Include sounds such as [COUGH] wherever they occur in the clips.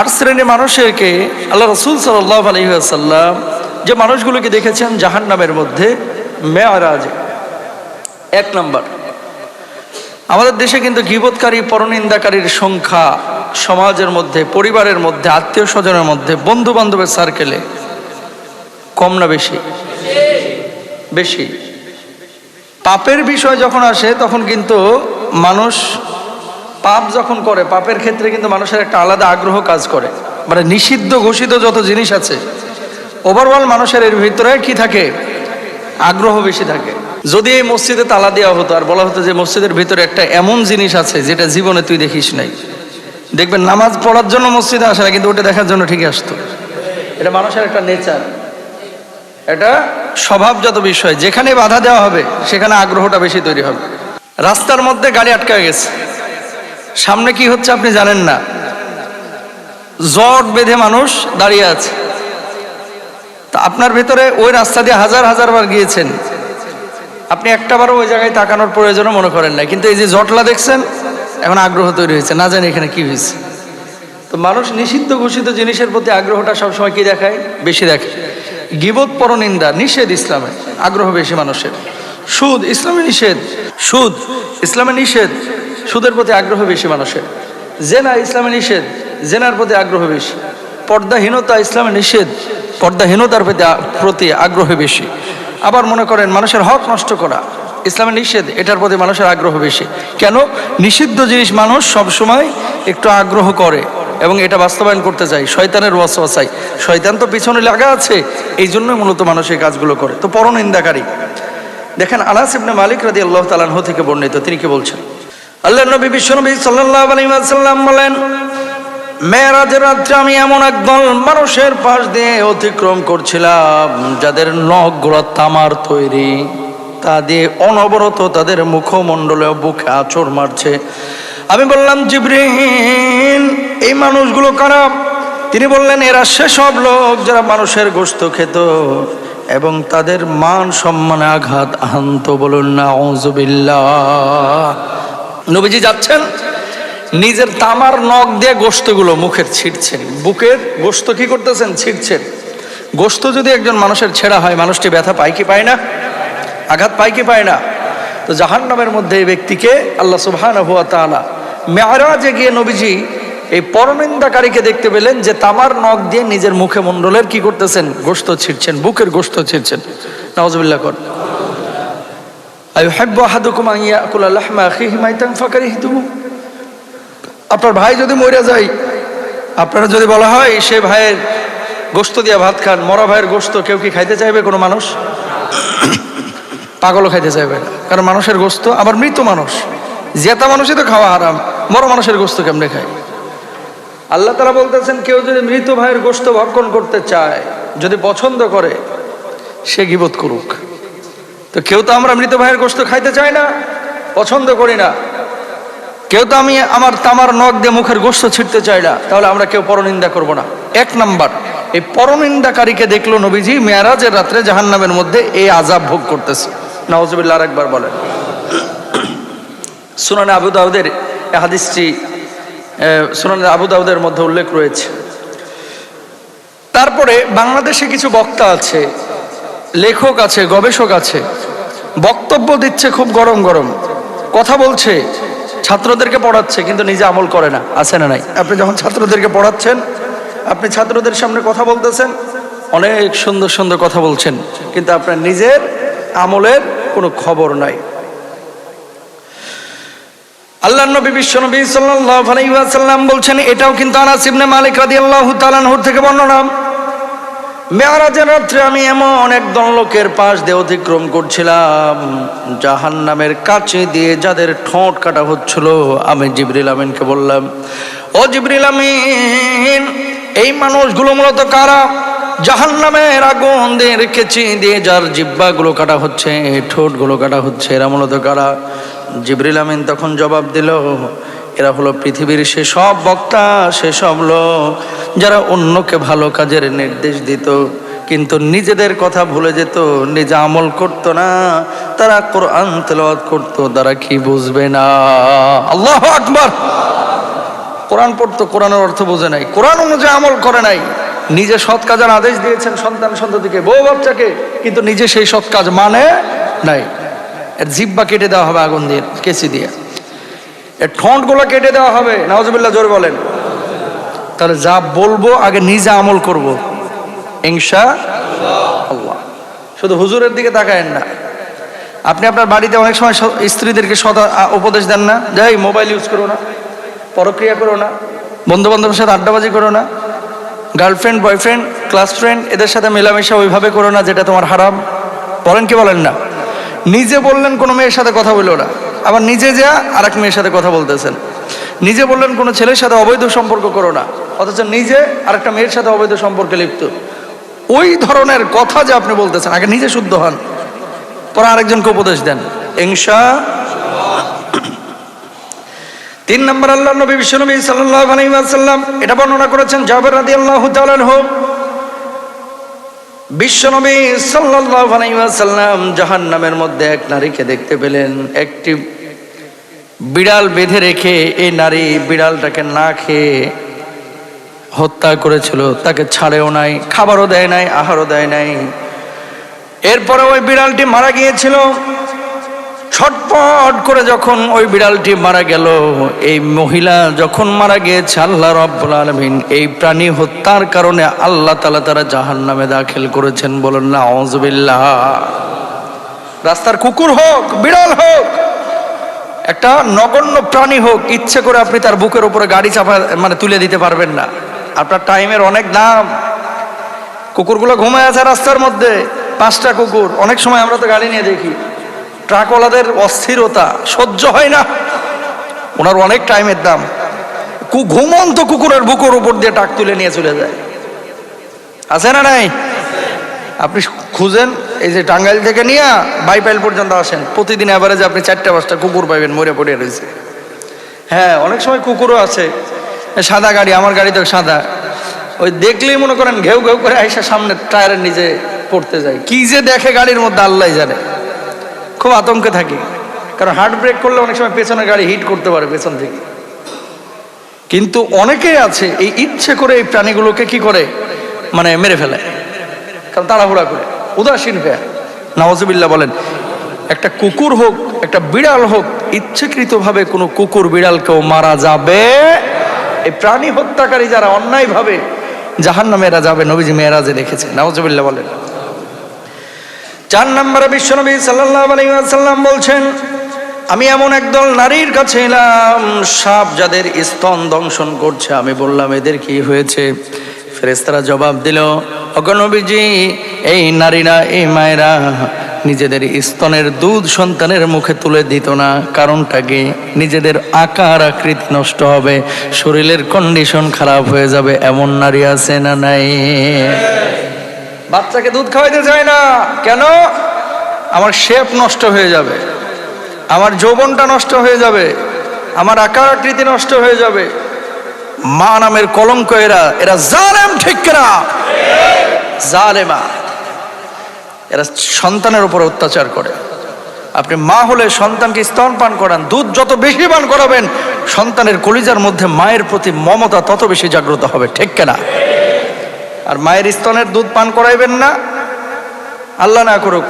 আট শ্রেণির মানুষেরকে আল্লাহ রসুল সাল্লাহ আলহিহাসাল্লাম যে মানুষগুলোকে দেখেছেন জাহান নামের মধ্যে মেয়ারাজ। এক নম্বর, আমাদের দেশে কিন্তু গিবৎকারী, পরনিন্দাকারীর সংখ্যা সমাজের মধ্যে, পরিবারের মধ্যে আত্মীয় স্বজনের মধ্যে বন্ধু বান্ধবের সার্কেলে কম না বেশি? বেশি। পাপের বিষয় যখন আসে, তখন কিন্তু মানুষ পাপ যখন করে, পাপের ক্ষেত্রে কিন্তু মানুষের একটা আলাদা আগ্রহ কাজ করে। মানে নিষিদ্ধ ঘোষিত যত জিনিস আছে ওভারঅল মানুষের এর ভিতরে কি থাকে? আগ্রহ বেশি থাকে। যদি এই মসজিদে তালা দেওয়া হতো, আর বলা হতো যে মসজিদের ভিতরে একটা এমন জিনিস আছে যেটা জীবনে তুই দেখিস নাই। দেখবেন নামাজ পড়ার জন্য মসজিদে আসে না, কিন্তু ওটা দেখার জন্য ঠিকই আসতো। এটা মানুষের একটা নেচার। এটা স্বভাবজাত বিষয়, যেখানে বাধা দেওয়া হবে, সেখানে আগ্রহটা বেশি তৈরি হবে। রাস্তার মধ্যে গাড়ি আটকা গেছে। সামনে কি হচ্ছে আপনি জানেন না। জট বেঁধে মানুষ দাঁড়িয়ে আছে। তা আপনার ভেতরে ওই রাস্তা দিয়ে হাজার হাজার বার গিয়েছেন। আপনি একটাবারও ওই জায়গায় তাকানোর প্রয়োজনও মনে করেন না। কিন্তু এই যে জটলা দেখছেন, এখন আগ্রহ তৈরি হয়েছে। না জানি এখানে কি হয়েছে। তো মানুষ নিষিদ্ধ ঘোষিত জিনিসের প্রতি আগ্রহটা সবসময় কি দেখায়? বেশি দেখে গিবত পরনিন্দা, নিষেধ ইসলামে। আগ্রহ বেশি মানুষের। সুদ, ইসলামে নিষেধ। সুদ, ইসলামে নিষেধ। সুদের প্রতি আগ্রহ বেশি মানুষের। জেনা ইসলামে নিষেধ, জেনার প্রতি আগ্রহ বেশি। পর্দাহীনতা ইসলামে নিষেধ, পর্দাহীনতার প্রতি প্রতি আগ্রহ বেশি। আবার মনে করেন মানুষের হক নষ্ট করা, ইসলামে নিষেধ, এটার প্রতি মানুষের আগ্রহ বেশি। কেন? নিষিদ্ধ জিনিস মানুষ সবসময় একটু আগ্রহ করে এবং এটা বাস্তবায়ন করতে চাই শয়তানের ওয়াসওয়াসাই শয়তান তো পিছনে লাগা আছে, এই জন্য মূলত মানুষ এই কাজগুলো করে। তো পরনিন্দাকারী। দেখেন আনাস ইবনে মালিক রাদি আল্লাহ তালানহ থেকে বর্ণিত, তিনি কি বলছেন? আল্লাহ নবী, বিশ্বনবী সাল্লাহ আলী সাল্লাম বলেন, মেয়েরাজের রাত্রে আমি এমন একদল মানুষের পাশ দিয়ে অতিক্রম করছিলাম, যাদের নখগুলো তামার তৈরি। তা দিয়ে অনবরত তাদের মুখমণ্ডলে বুকে আচর মারছে। আমি বললাম জিব্রিন এই মানুষগুলো খারাপ তিনি বললেন, এরা সেসব লোক যারা মানুষের গোস্ত খেত এবং তাদের মান সম্মানে আঘাত আহান্ত বলুন না অজবিল্লাহ নবীজি যাচ্ছেন, নিজের তামার নখ দিয়ে গোস্তগুলো মুখের ছিটছেন বুকের গোস্ত কি করতেছেন? ছিটছেন গোস্ত যদি একজন মানুষের ছেঁড়া হয়, মানুষটি ব্যথা পায় কি পায় না? আঘাত পায় কি পায় না? তো জাহান্নামের মধ্যে এই ব্যক্তিকে আল্লাহ সুবহান হুয়া গিয়ে নবীজি এই পরনিন্দাকারীকে দেখতে পেলেন যে তামার নখ দিয়ে নিজের মুখে মণ্ডলের কি করতেছেন? গোস্ত ছিটছেন বুকের গোস্ত ছিটছেন নওয়াজবিল্লাহ কর। আপনার ভাই যদি মরে যায়, আপনারা যদি বলা হয়, সে ভাইয়ের গোস্ত দিয়া ভাত খান, মরা ভাইয়ের গোস্ত কেউ কি খাইতে চাইবে কোনো মানুষ? পাগলও খাইতে চাইবে কারণ মানুষের গোস্ত আবার মৃত মানুষ। জেতা মানুষই তো খাওয়া হারাম। মরা মানুষের গোস্ত কেমনে খায়? আল্লাহ তারা বলতেছেন, কেউ যদি মৃত ভাইয়ের গোস্ত ভক্ষণ করতে চায়, যদি পছন্দ করে, সে গিবোধ করুক। তো কেউ তো আমরা মৃত ভাইয়ের গোস্ত খাইতে চাই না, পছন্দ করি না। কেউ তো আমি আমার তামার নখ দিয়ে মুখের গোস্ত ছিটতে চাই না, তাহলে আমরা কেউ পরনিন্দা করব না। এক নাম্বার, এই পরনিন্দাকারীকে দেখল নবীজি মেয়ারাজের রাত্রে জাহান্নামের মধ্যে এই আজাব ভোগ করতেছে। নওয়াজবিল্লা আরেকবার বলেন। সুনানে আবু দাউদের হাদিসটি সুনানে আবু দাউদের মধ্যে উল্লেখ রয়েছে। তারপরে বাংলাদেশে কিছু বক্তা আছে, লেখক আছে, গবেষক আছে বক্তব্য দিচ্ছে খুব গরম গরম। কথা বলছে, ছাত্রদেরকে পড়াচ্ছে, কিন্তু নিজে আমল করে না। আছে না নাই? আপনি যখন ছাত্রদেরকে পড়াচ্ছেন, আপনি ছাত্রদের সামনে কথা বলতেছেন, অনেক সুন্দর সুন্দর কথা বলছেন, কিন্তু আপনার নিজের আমলের কোনো খবর নাই। আল্লাহ নবী বিশ্ব নবী আলাইহি বলছেন, এটাও কিন্তু আনাস মালিক রাদিয়াল্লাহু তাআলা আনহু থেকে বর্ণনা। মেয়ারাজের রাত্রে আমি এমন একদল লোকের পাশ দিয়ে অতিক্রম করছিলাম। জাহান নামের কাছে দিয়ে যাদের ঠোঁট কাটা হচ্ছিল, আমি জিবরিল আমিনকে বললাম, ও জিবরিল আমিন, এই মানুষগুলো মূলত কারা? জাহান নামের আগুন দিয়ে রেখেছি, দিয়ে যার জিব্বাগুলো কাটা হচ্ছে, ঠোঁটগুলো কাটা হচ্ছে, এরা মূলত কারা? জিবরিল আমিন তখন জবাব দিল এরা হলো পৃথিবীর সেসব বক্তা সেসব লোক, যারা অন্যকে ভালো কাজের নির্দেশ দিত। কিন্তু নিজেদের কথা ভুলে যেত, নিজে আমল করতো না। তারা কোরআন তেলাওয়াত করতো, তারা কি বুঝবে না? আল্লাহ আকবার! কোরআন পড়তো, কোরআনের অর্থ বোঝে নাই। কোরআন অনুযায়ী আমল করে নাই। নিজে সৎ কাজের আদেশ দিয়েছেন সন্তান সন্ততিকে, বউ বাচ্চাকে, কিন্তু নিজে সেই সৎ কাজ মানে নাই। জিব্বা কেটে দেওয়া হবে আগুন দিয়ে কেসি দিয়ে। এর ঠোঁটগুলো কেটে দেওয়া হবে নওয়াজবিল্লাহ জোর বলেন। তাহলে যা বলব, আগে নিজে আমল করব। আল্লাহ শুধু হুজুরের দিকে তাকায়েন না। আপনি আপনার বাড়িতে অনেক সময় স্ত্রীদেরকে সদা উপদেশ দেন না। যাই, মোবাইল ইউজ করো না, পরক্রিয়া করো না বন্ধু বান্ধবের সাথে আড্ডাবাজি করো না, গার্লফ্রেন্ড, বয়ফ্রেন্ড, ক্লাস ফ্রেন্ড, এদের সাথে মেলামেশা ওইভাবে করো না যেটা তোমার হারাম। বলেন কি বলেন না? নিজে বললেন কোনো মেয়ের সাথে কথা বলল না। আবার নিজে যা আর এক মেয়ের সাথে কথা বলতেছেন। নিজে বললেন, কোনো ছেলের সাথে অবৈধ সম্পর্ক করো না। অথচ নিজে আর একটা মেয়ের সাথে অবৈধ সম্পর্কে লিপ্ত। ওই ধরনের কথা যে আপনি বলতেছেন, আগে নিজে শুদ্ধ হন। পরে আরেকজনকে উপদেশ দেন। ইনশা তিন নম্বর, আল্লাহ নবী বিশ্বনবী সাল্লাল্লাহু আলাইহি ওয়াসাল্লাম এটা বর্ণনা করেছেন জাবের রাদিয়াল্লাহু তাআলা আনহু। বিশ্বনবী সাল্লাল্লাহু আলাইহি ওয়াসাল্লাম জাহান্নামের মধ্যে এক নারীকে দেখতে পেলেন। একটি বিড়াল বেঁধে রেখে এই নারী বিড়ালটাকে না খেয়ে হত্যা করেছিল, তাকে ছাড়েও নাই, খাবারও দেয় নাই, আহারও দেয় নাই। এরপরে ওই বিড়ালটি মারা গিয়েছিল। ছটপট করে যখন ওই বিড়ালটি মারা গেল, এই মহিলা যখন মারা গিয়েছে, আল্লাহ রব্বুল আলমিন এই প্রাণী হত্যার কারণে আল্লাহ তালা তারা জাহান নামে দাখিল করেছেন বলেন না রাস্তার কুকুর হোক, বিড়াল হোক একটা নগণ্য প্রাণী হোক, ইচ্ছে করে আপনি তার বুকের উপরে গাড়ি চাপা মানে তুলে দিতে পারবেন না। আপনার টাইমের অনেক দাম। কুকুরগুলো ঘুমায় আছে রাস্তার মধ্যে, পাঁচটা কুকুর। অনেক সময় আমরা তো গাড়ি নিয়ে দেখি, ট্রাকওয়ালাদের অস্থিরতা সহ্য হয় না। ওনার অনেক টাইমের দাম। ঘুমন্ত কুকুরের বুকের উপর দিয়ে টাক তুলে নিয়ে চলে যায়। আছে না নাই? আপনি খুঁজেন এই যে টাঙ্গাইল থেকে নিয়ে বাইপাইল পর্যন্ত আসেন। প্রতিদিন অ্যাভারেজে আপনি চারটা, পাঁচটা কুকুর পাইবেন, মরে পড়ে রয়েছে। হ্যাঁ অনেক সময় কুকুরও আছে। সাদা গাড়ি, আমার গাড়ি তো সাদা। ওই দেখলেই মনে করেন ঘেউ ঘেউ করে আইসা সামনে টায়ারের নিচে পড়তে যায়। কি যে দেখে গাড়ির মধ্যে আল্লাহ জানে। খুব আতঙ্কে থাকি। কারণ হার্ট ব্রেক করলে অনেক সময় পেছনের গাড়ি হিট করতে পারে পেছন থেকে। কিন্তু অনেকে আছে, এই ইচ্ছে করে এই প্রাণীগুলোকে কি করে? মানে মেরে ফেলে। কারণ তাড়াহুড়া করে। উদাসীন হয়ে নওয়াজবিল্লা বলেন, একটা কুকুর হোক, একটা বিড়াল হোক, ইচ্ছাকৃতভাবে কোনো কুকুর বিড়ালকেও মারা যাবে। এই প্রাণী হত্যাকারী যারা অন্যায়ভাবে জাহান নামেরা যাবে, নবীজি মেয়েরাজে দেখেছে নওয়াজবিল্লা বলেন। চার নম্বরে বিশ্বনবী সাল্লাল্লাহু আলাইহি ওয়াসাল্লাম বলছেন, আমি এমন একদল নারীর কাছে এলাম, সাপ যাদের স্তন দংশন করছে। আমি বললাম, এদের কি হয়েছে? ফেরেশতারা জবাব দিল অগণবীজি এই নারীরা এই মায়েরা নিজেদের স্তনের দুধ সন্তানের মুখে তুলে দিত না। কারণটা কি? নিজেদের আকার আকৃতি নষ্ট হবে, শরীরের কন্ডিশন খারাপ হয়ে যাবে। এমন নারী আছে না নাই? বাচ্চাকে দুধ খাওয়াইতে চায় না। কেন? আমার শেপ নষ্ট হয়ে যাবে, আমার যৌবনটা নষ্ট হয়ে যাবে, আমার আকার আকৃতি নষ্ট হয়ে যাবে। মা নামের কলঙ্ক এরা এরা জালেম ঠিক না জালেমা। এরা সন্তানের উপর অত্যাচার করে। আপনি মা হলে সন্তানকে স্তন পান করান, দুধ যত বেশি পান করাবেন, সন্তানের কলিজার মধ্যে মায়ের প্রতি মমতা তত বেশি জাগ্রত হবে, ঠিক না আর মায়ের স্তনের দুধ পান করাইবেন না। আল্লাহ না করুক,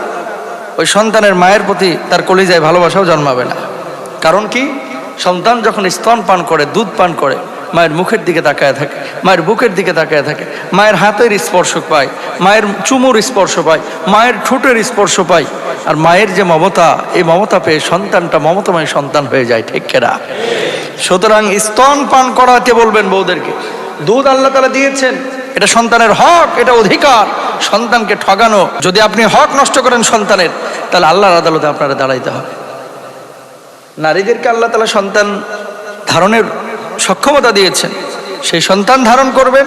ওই সন্তানের মায়ের প্রতি তার কলিজায় ভালোবাসাও জন্মাবে না। কারণ কি? সন্তান যখন স্তন পান করে, দুধ পান করে মায়ের মুখের দিকে তাকায় থাকে, মায়ের বুকের দিকে তাকায় থাকে, মায়ের হাতের স্পর্শ পায়, মায়ের চুমুর স্পর্শ পায়, মায়ের ঠোঁটের স্পর্শ পায়, আর মায়ের যে মমতা, এই মমতা পেয়ে সন্তানটা মমতাময় সন্তান হয়ে যায়, ঠিক কেনা? সুতরাং স্তন পান করাতে বলবেন বউদেরকে? দুধ আল্লাহ তালা দিয়েছেন, এটা সন্তানের হক, এটা অধিকার, সন্তানকে ঠগানো। যদি আপনি হক নষ্ট করেন সন্তানের, তাহলে আল্লাহর আদালতে আপনারা দাঁড়াইতে হবে। নারীদেরকে আল্লাহ তালা সন্তান ধারণের সক্ষমতা দিয়েছেন। সেই সন্তান ধারণ করবেন,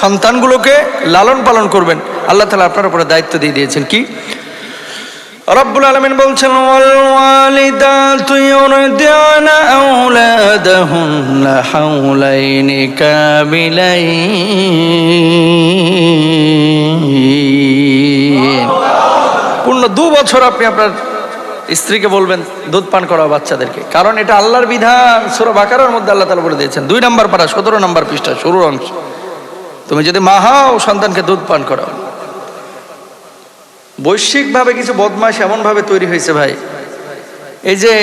সন্তানগুলোকে লালন পালন করবেন। আল্লাহ তালা আপনার উপরে দায়িত্ব দিয়ে দিয়েছেন কি? রব্বুল আলমিন বলছেন পূর্ণ দু বছর আপনি আপনার স্ত্রীকে বলবেন, দুধ পান করাও বাচ্চাদেরকে। কারণ এটা আল্লাহর বিধান। সুরা বাকারার মধ্যে আল্লাহ তালা বলে দিয়েছেন, দুই নম্বর পারা, সতেরো নম্বর পৃষ্ঠা, শুরুর অংশ। তুমি যদি মা হও, সন্তানকে দুধ পান করাও। বৈশ্বিকভাবে কিছু বদমাশ এমনভাবে তৈরি হয়েছে ভাই। এই যে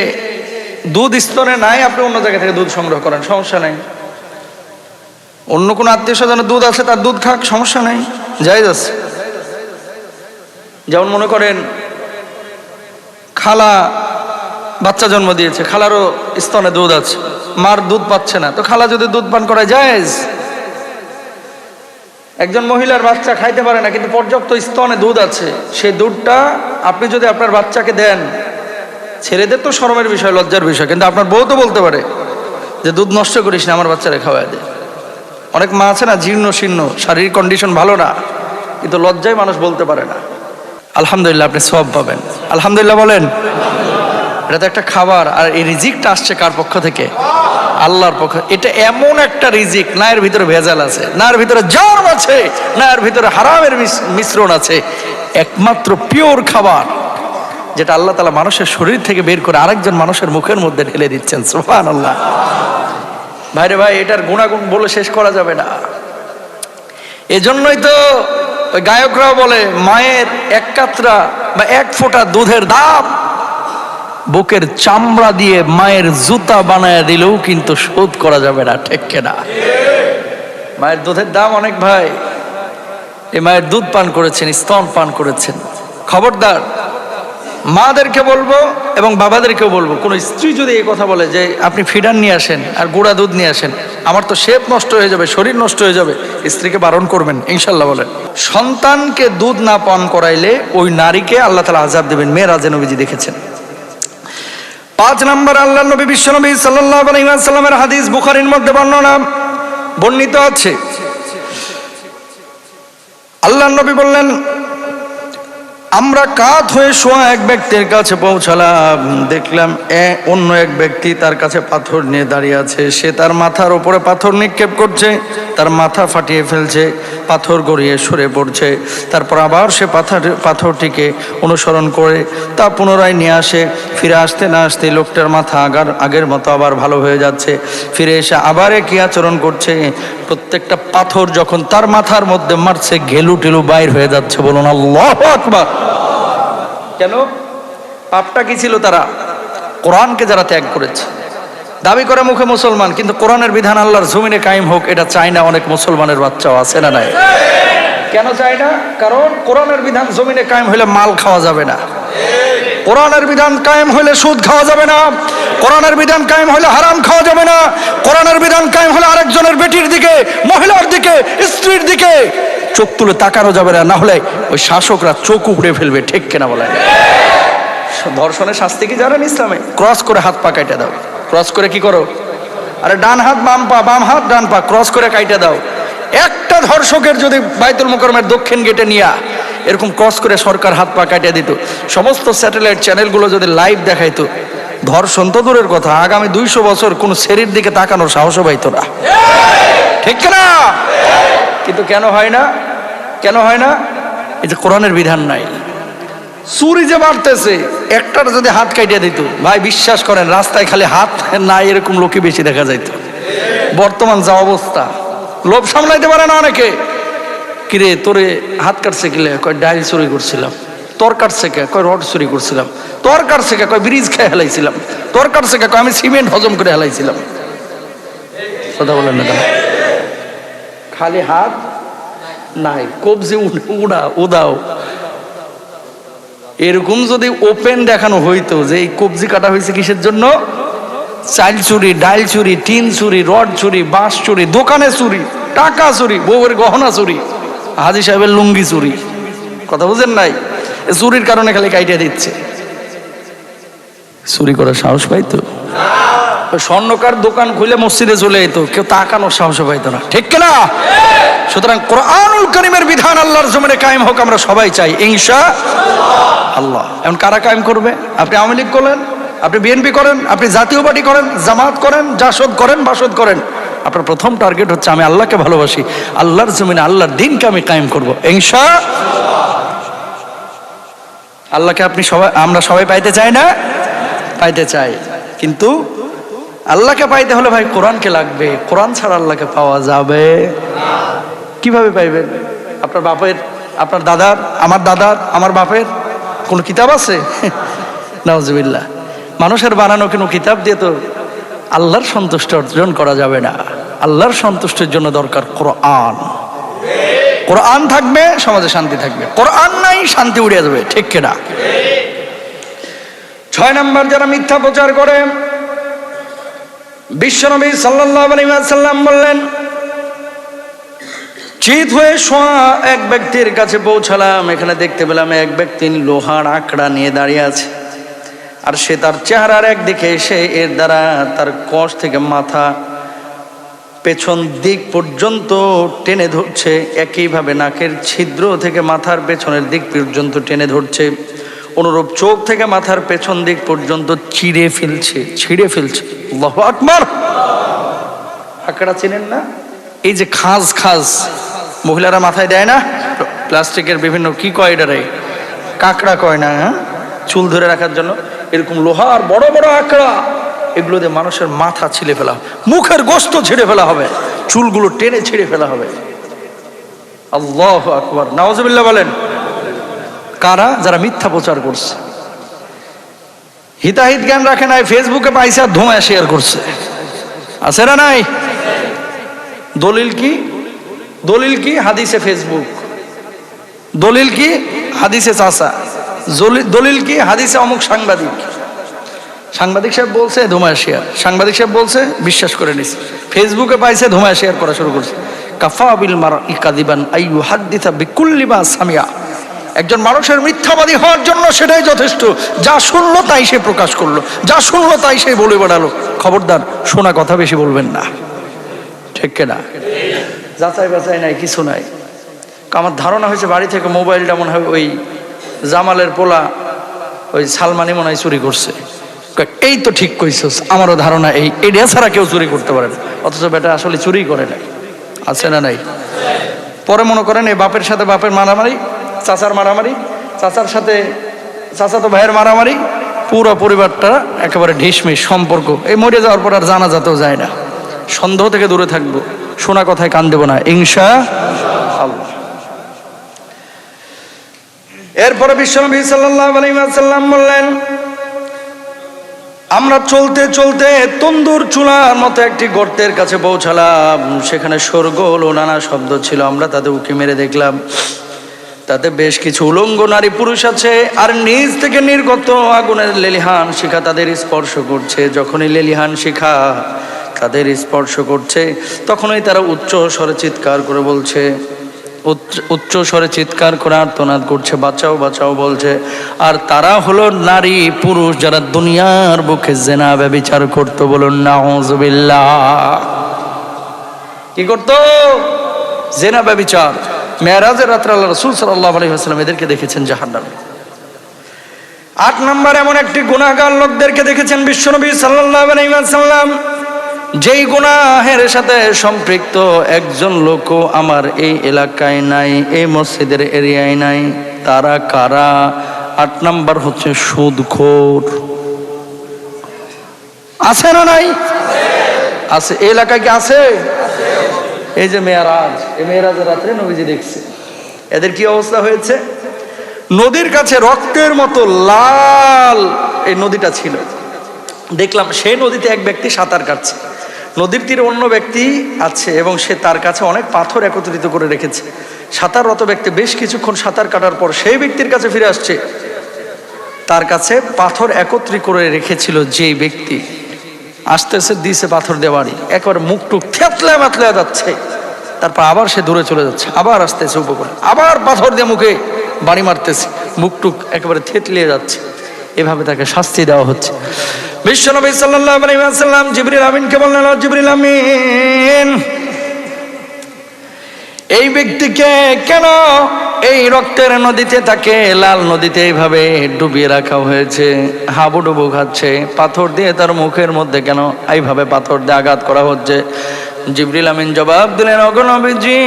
দুধ স্তনে নাই, আপনি অন্য জায়গা থেকে দুধ সংগ্রহ করেন, সমস্যা নাই। অন্য কোনো আত্মীয় স্বজনের দুধ আছে, তার দুধ খাক, সমস্যা নাই। যাই আছে। যেমন মনে করেন খালা বাচ্চা জন্ম দিয়েছে, খালারও স্তনে দুধ আছে, মার দুধ পাচ্ছে না। তো খালা যদি দুধ পান করা যায় একজন মহিলার বাচ্চা খাইতে পারে না, কিন্তু পর্যাপ্ত স্তনে দুধ আছে সেই দুধটা আপনি যদি আপনার বাচ্চাকে দেন ছেলেদের তো শরমের বিষয়, লজ্জার বিষয়, কিন্তু আপনার বউ তো বলতে পারে যে, দুধ নষ্ট করিস না, আমার বাচ্চারা খাওয়াই দে। অনেক মা আছে না, জীর্ণ শীর্ণ, শারীরিক কন্ডিশন ভালো না, কিন্তু লজ্জায় মানুষ বলতে পারে না। আলহামদুলিল্লাহ আপনি সব পাবেন। আলহামদুলিল্লাহ বলেন, এটা তো একটা খাবার, আর এই রিজিকটা আসছে কার পক্ষ থেকে? আল্লাহর পক্ষ, এটা এমন একটা রিজিক না এর ভিতরে ভেজাল আছে না এর ভিতরে জাম আছে না এর ভিতরে হারামের মিশ্রণ আছে। একমাত্র পিওর খাবার, যেটা আল্লাহ তালা মানুষের শরীর থেকে বের করে আরেকজন মানুষের মুখের মধ্যে ঢেলে দিচ্ছেন সোফান আল্লাহ ভাইরে ভাই, এটার গুণাগুণ বলে শেষ করা যাবে না। এজন্যই তো ওই গায়করা বলে, মায়ের এক কাতরা বা এক ফোঁটা দুধের দাম। বুকের চামড়া দিয়ে মায়ের জুতা বানায় দিলেও কিন্তু শোধ করা যাবে না, ঠিক না মায়ের দুধের দাম অনেক ভাই। এ মায়ের দুধ পান করেছেন, স্তন পান করেছেন। খবরদার মাদেরকে বলব এবং বাবাদেরকেও বলব। কোনো স্ত্রী যদি এই কথা বলে যে, আপনি ফিডার নিয়ে আসেন আর গুঁড়া দুধ নিয়ে আসেন, আমার তো শেপ নষ্ট হয়ে যাবে, শরীর নষ্ট হয়ে যাবে। স্ত্রীকে বারণ করবেন, ইনশাল্লাহ বলেন। সন্তানকে দুধ না পান করাইলে ওই নারীকে আল্লাহ তালা আজাব দেবেন, মেয়ের আজে নবীজি দেখেছেন। পাঁচ নম্বর আল্লাহ নবী বিশ্বনবী সাল্লাহ আলাইসাল্লামের হাদিস বুখারির মধ্যে বর্ণনা, বর্ণিত আছে। আল্লাহ নবী বললেন আমরা কাত হয়ে শোয়া এক ব্যক্তির কাছে পৌঁছালাম। দেখলাম, এ অন্য এক ব্যক্তি তার কাছে পাথর নিয়ে দাঁড়িয়ে আছে। সে তার মাথার ওপরে পাথর নিক্ষেপ করছে, তার মাথা ফাটিয়ে ফেলছে, পাথর গড়িয়ে সরে পড়ছে। তারপর আবার সে পাথর, পাথরটিকে অনুসরণ করে তা পুনরায় নিয়ে আসে। ফিরে আসতে না আসতে লোকটার মাথা আগার, আগের মতো আবার ভালো হয়ে যাচ্ছে। ফিরে এসে আবার কি আচরণ করছে। প্রত্যেকটা পাথর যখন তার মাথার মধ্যে মারছে ঘেলু টেলু বাইর হয়ে যাচ্ছে। বলুন, আল্লাহ আকবার। কেন? পাপটা কি ছিল তারা? কোরআনকে যারা ত্যাগ করেছে। দাবি করে মুখে মুসলমান, কিন্তু কোরআনের বিধান আল্লাহর জমিনে কায়েম হোক, এটা চায় না অনেক মুসলমানের বাচ্চাও আছে না নাই? কেন চায় না? কারণ কোরআনের বিধান জমিনে কায়েম হলে মাল খাওয়া যাবে না। কোরআনের বিধান কায়েম হলে সুদ খাওয়া যাবে না। কোরআনের বিধান কায়েম হলে হারাম খাওয়া যাবে না। কোরআনের বিধান কায়েম হলে আরেকজনের বেটির দিকে, মহিলার দিকে, স্ত্রীর দিকে চোখ তুলে তাকানো যাবে না না হলে ওই শাসকরা চোখ উপড়ে ফেলবে ঠিক কেনা বলে ধর্ষণের শাস্তি কি জানেন ইসলামে? ক্রস করে হাত পা কাইটা দাও। ক্রস করে কি করো? আরে ডান হাত বাম পা বাম হাত ডান পা ক্রস করে কাইটা দাও। একটা ধর্ষকের যদি বাইতুল মোকরমের দক্ষিণ গেটে নিয়া এরকম ক্রস করে সরকার হাত পা কাটিয়ে দিত সমস্ত স্যাটেলাইট চ্যানেলগুলো যদি লাইভ দেখাইতো ধর্ষণ তো দূরের কথা আগামী দুইশো বছর কোনো শরীর দিকে তাকানোর সাহসও পাইতো না। ঠিক না কিন্তু কেন হয় না? কেন হয় না? যে কোরআনের বিধান নাই। চুরি যে বাড়তেছে, একটার যদি হাত কাটিয়ে দিত, ভাই বিশ্বাস করেন, রাস্তায় খালি হাত নাই এরকম লোকই বেশি দেখা যাইত। বর্তমান যা অবস্থা, লোভ সামলাইতে পারে না অনেকে। কিরে, তোরে হাত কাটছে কিলে কয়, ডাইল চুরি করছিলাম। তোর কাটছে কে? কয়, রড চুরি করছিলাম। তোর কাটছে কে? কয়, ব্রিজ খেয়ে হেলাইছিলাম। তোর কাটছে কে? কয়, আমি সিমেন্ট হজম করে হেলাইছিলাম। কথা বলেন না? খালি হাত নাই, কবজি উড- উদাও। এরকম যদি ওপেন দেখানো হইতো যে এই কবজি কাটা হয়েছে কিসের জন্য? চাল চুরি, ডাল চুরি, টিন চুরি, রড চুরি, বাঁশ চুরি, দোকানে চুরি, টাকা চুরি, বউয়ের গহনা চুরি, হাজি সাহেবের লুঙ্গি চুরি। কথা বুঝেন নাই? চুরির কারণে খালি কাইটে দিচ্ছে। চুরি করার সাহস পাইতো? স্বর্ণকার দোকান খুলে মসজিদে চলে যেত কেউ তাকানোর সাহস পাইতো না। ঠিক না সুতরাং কোরআনুল করিমের বিধান আল্লাহর জমিনে কায়েম হোক, আমরা সবাই চাই, ইনশা আল্লাহ। এখন কারা কায়েম করবে? আপনি আওয়ামী লীগ করেন, আপনি বিএনপি করেন, আপনি জাতীয় পার্টি করেন, জামাত করেন জাসদ করেন বাসদ করেন। আপনার প্রথম টার্গেট হচ্ছে, আমি আল্লাহকে ভালোবাসি, আল্লাহর জমিনে, আল্লাহর দিনকে আমি কায়েম করব, ইনশা আল্লাহকে আপনি সবাই, আমরা সবাই পাইতে চাই না? পাইতে চাই। কিন্তু আল্লাহকে পাইতে হলে ভাই কোরআনকে লাগবে। কোরআন ছাড়া আল্লাহকে পাওয়া যাবে। কীভাবে পাইবেন? আপনার বাপের, আপনার দাদার, আমার দাদার, আমার বাপের কোনো কিতাব আছে? [LAUGHS] নওয়াজবিল্লা মানুষের বানানো কোনো কিতাব দিয়ে তো আল্লাহর সন্তুষ্ট অর্জন করা যাবে না। আল্লাহর সন্তুষ্টের জন্য দরকার কোরআন। কোরআন থাকবে, সমাজে শান্তি থাকবে। কোরআন নাই, শান্তি উড়িয়ে যাবে ঠিক কিনা? ছয় নম্বর যারা মিথ্যা প্রচার করে বিশ্বনবী সাল্লাম বললেন, চিত হয়ে শোয়া, এক ব্যক্তির কাছে পৌঁছালাম। এখানে দেখতে পেলাম এক ব্যক্তি লোহার আঁকড়া নিয়ে দাঁড়িয়ে আছে। আর সে তার চেহারার একদিকে এসে এর দ্বারা তার কষ থেকে মাথা পেছন দিক পর্যন্ত টেনে ধরছে। একইভাবে নাকের ছিদ্র থেকে মাথার পেছনের দিক পর্যন্ত টেনে ধরছে। অনুরূপ চোখ থেকে মাথার পেছন দিক পর্যন্ত চিড়ে ফেলছে, ছিঁড়ে ফেলছে। আকবার। আঁকড়া চেনেন না? এই যে খাস খাস। মহিলারা মাথায় দেয় না? প্লাস্টিকের বিভিন্ন কি কয় কাঁকড়া কয় না হ্যাঁ? চুল ধরে রাখার জন্য। এরকম লোহার বড় বড় আঁকড়া। এগুলো দিয়ে মানুষের মাথা ছিঁড়ে ফেলা। মুখের গোস্ত ছিঁড়ে ফেলা হবে। চুলগুলো টেনে ছিঁড়ে ফেলা হবে। আল্লাহ আকবর। নওয়াজবিল্লা বলেন। কারা? যারা মিথ্যা প্রচার করছে। হিতাহিত জ্ঞান রাখে নাই, ফেসবুকে পাইসা ধোঁয়া শেয়ার করছে। আছে না নাই? দলিল কি? দলিল কি? হাদিসে ফেসবুক। দলিল কি? হাদিসে চাষা দলিল কি? হাদিসে অমুক সাংবাদিক। সাংবাদিক সাহেব বলছে ধুমায় শেয়ার সাংবাদিক সাহেব বলছে, বিশ্বাস করে নিস। ফেসবুকে পাইছে ধুমায় শেয়ার করা শুরু করছে। কাফা বিল মার ইকাদিবান আইয়ু হাদ্দিতা বিকুল্লিবা সামিয়া একজন মানুষের মিথ্যাবাদী হওয়ার জন্য সেটাই যথেষ্ট। যা শুনলো তাই সে প্রকাশ করল। যা শুনলো তাই সে বলে বেড়ালো। খবরদার, শোনা কথা বেশি বলবেন না। ঠিক না যাচাই বাছাই নাই, কিছু নাই। আমার ধারণা হয়েছে বাড়ি থেকে মোবাইলটা মনে হয় ওই জামালের পোলা, ওই সালমানি মনে হয় চুরি করছে। এই তো ঠিক কইছস, আমারও ধারণা এই। এটা ছাড়া কেউ চুরি করতে পারে না। অথচ বেটা আসলে চুরি করে নাই। আছে না নাই? পরে মনে করেন এই বাপের সাথে বাপের মারামারি চাচার মারামারি, চাচার সাথে, চাচা তো ভাইয়ের মারামারি, পুরো পরিবারটা একেবারে ঢিসমিস সম্পর্ক। এই মরে যাওয়ার পর আর জানা যেতেও যায় না। সন্দেহ থেকে দূরে থাকব। শোনা কথায় কান দেবো না। ইংসা এরপরে বিশ্বনবী সাল্লাল্লাহু আলাইহি ওয়াসাল্লাম বললেন, আমরা চলতে চলতে তন্দুর চুলার মতো একটি গর্তের কাছে পৌঁছালাম। সেখানে সরগোল ও নানা শব্দ ছিল। আমরা তাতে উকি মেরে দেখলাম। তাতে বেশ কিছু উলঙ্গ নারী পুরুষ আছে, আর নিজ থেকে নির্গত আগুনের লেলিহান শিখা তাদের স্পর্শ করছে। যখনই লেলিহান শিখা তাদের স্পর্শ করছে, তখনই তারা উচ্চ স্বরে চিৎকার করে বলছে, উচ্চ- স্বরে চিৎকার করে আর্তনাদ করছে, বাঁচাও বাঁচাও বলছে। আর তারা হলো নারী পুরুষ যারা দুনিয়ার বুকে জেনা ব্যবিচার করতো বলুন না কি করতো? জেনা ব্যবিচার। মেয়ারাজের রাত্রে আল্লাহ রসুল সাল্লাহ আলী হাসলাম এদেরকে দেখেছেন জাহান্নামে। আট নম্বর এমন একটি গুণাগার লোকদেরকে দেখেছেন বিশ্বনবী সাল্লাহ আলাইসাল্লাম যেই গুনাহের সাথে সম্পৃক্ত একজন লোকও আমার এই এলাকায় নাই, এই মসজিদের এরিয়ায় নাই, তারা কারা? আট নাম্বার হচ্ছে সুদখোর। আছে না নাই? আছে। এলাকায় কি আছে? এই যে মেয়ারাজ, এই মেয়ারাজের রাত্রে নবীজি দেখছে। এদের কি অবস্থা হয়েছে? নদীর কাছে রক্তের মতো লাল এই নদীটা ছিল। দেখলাম সেই নদীতে এক ব্যক্তি সাঁতার কাটছে। নদীর তীরে অন্য ব্যক্তি আছে এবং সে তার কাছে অনেক পাথর একত্রিত করে রেখেছে। সাঁতাররত ব্যক্তি বেশ কিছুক্ষণ সাঁতার কাটার পর সেই ব্যক্তির কাছে ফিরে আসছে। তার কাছে পাথর একত্রিত করে রেখেছিল যেই ব্যক্তি। আসতেছে, দিছে পাথর দেওয়ারি একবার মুখ টুক থেতলে মাতলে যাচ্ছে। তারপর আবার সে দূরে চলে যাচ্ছে, আবার আসতেছে উপকূলে আবার পাথর দিয়ে মুখে বাড়ি মারতেছে। মুখ টুক একেবারে থেতলিয়ে যাচ্ছে। এভাবে তাকে শাস্তি দেওয়া হচ্ছে। বিশ্বনবী ওয়াসাল্লাম জিবরিল আমিনকে বললেন, "ও জিবরিল আমিন, এই ব্যক্তিকে কেন এই রক্তের নদীতে তাকে লাল নদীতে এইভাবে ডুবিয়ে রাখা হয়েছে। হাবুডুবু খাচ্ছে। পাথর দিয়ে তার মুখের মধ্যে কেন এইভাবে পাথর দিয়ে আঘাত করা হচ্ছে? জিবরিল আমিন জবাব দিলেন অগনবীজি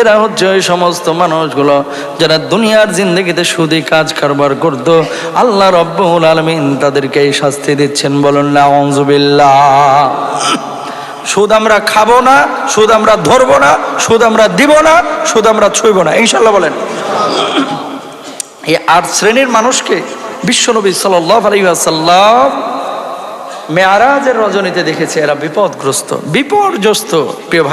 এরা হচ্ছে ওই সমস্ত মানুষগুলো যারা দুনিয়ার জিন্দগিতে সুদি কাজ কারবার করত। আল্লাহ রব্বুল আলমিন তাদেরকে এই শাস্তি দিচ্ছেন। বলুন না অঞ্জুবিল্লাহ সুদ আমরা খাব না, সুদ আমরা ধরবো না, সুদ আমরা দিব না, সুদ আমরা ছুঁইব না। ইনশাল্লাহ বলেন। এই আট শ্রেণির মানুষকে বিশ্বনবী সাল্লাহ আলাইসাল্লাম মেয়ারাজের রজনীতে দেখেছে। এরা বিপদগ্রস্ত, বিপর্যস্ত, প্রিয় ভাই।